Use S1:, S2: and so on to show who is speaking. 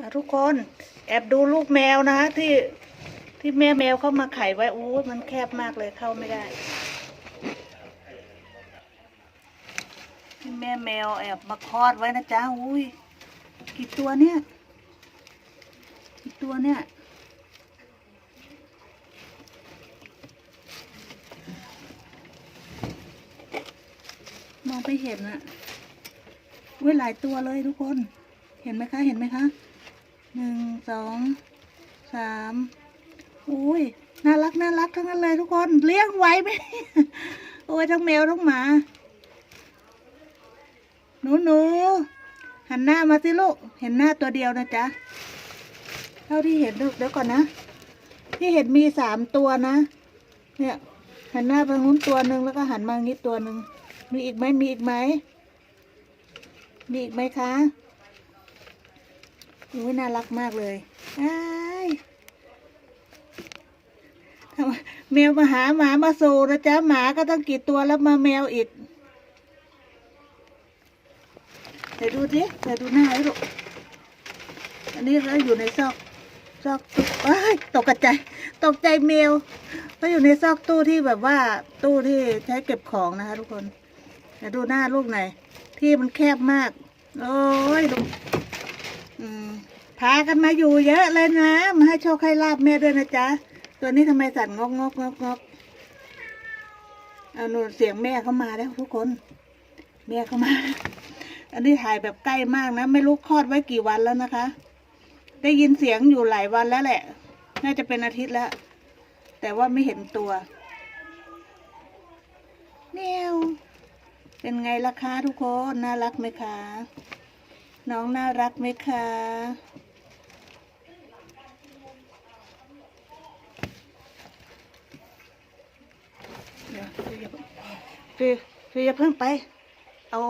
S1: อะทุกคนแอบดูลูกแมวนะที่ที่แม่แมวเข้ามาไข่ไว้โอ้ยมันแคบมากเลยเข้าไม่ได้ที่แม่แมวแอบมาคลอดไว้นะจ๊ะอุ้ยกี่ตัวเนี่ย กี่ตัวเนี่ยมองไปเห็นอะเว้ยหลายตัวเลยทุกคน เห็นไหมคะ เห็นไหมคะ หนึ่งสองสามอุ้ยน่ารักน่ารักทั้งนั้นเลยทุกคนเลี้ยงไหวไหมโอ้ยทั้งแมวทั้งหมา หนูหนูหันหน้ามาสิลูก เห็นหน้าตัวเดียวนะจ๊ะ เท่าที่เห็นลูกเดี๋ยวก่อนนะ ที่เห็นมีสามตัวนะ เนี่ย หันหน้าไปนู้นตัวหนึ่งแล้วก็หันมางี้ตัวหนึ่ง มีอีกไหมมีอีกไหม มีอีกไหมคะ อุ้ยน่ารักมากเลยอ้ายทำไมแมวมาหาหมามาสู่นะจ๊ะหมาก็ต้องกี่ตัวแล้วมาแมวอีกเดี๋ยวดูสิเดี๋ยวดูหน้าให้ลูกอันนี้เขาอยู่ในซอกซอกตู้อ้ายตกกระใจ ตกใจแมวเขาอยู่ในซอกตู้ที่แบบว่าตู้ที่ใช้เก็บของนะคะ ทุกคนเดี๋ยวดูหน้าลูกหน่อยที่มันแคบมาก โอ้ยลูก พากันมาอยู่เยอะเลยนะ มาให้โชคให้ลาบแม่ด้วยนะจ๊ะ ตัวนี้ทำไมสั่นงกงกงกงกเอาหนูเสียงแม่เขามาแล้วทุกคน แม่เขามา อันนี้ถ่ายแบบใกล้มากนะ ไม่รู้คลอดไว้กี่วันแล้วนะคะ ได้ยินเสียงอยู่หลายวันแล้วแหละ น่าจะเป็นอาทิตย์แล้ว แต่ว่าไม่เห็นตัวเนียวเป็นไงล่ะคะทุกคน น่ารักไหมคะ น้องน่ารักไหมคะ เดี๋ยวฟิวอย่อย่าเพิ่งไป เอา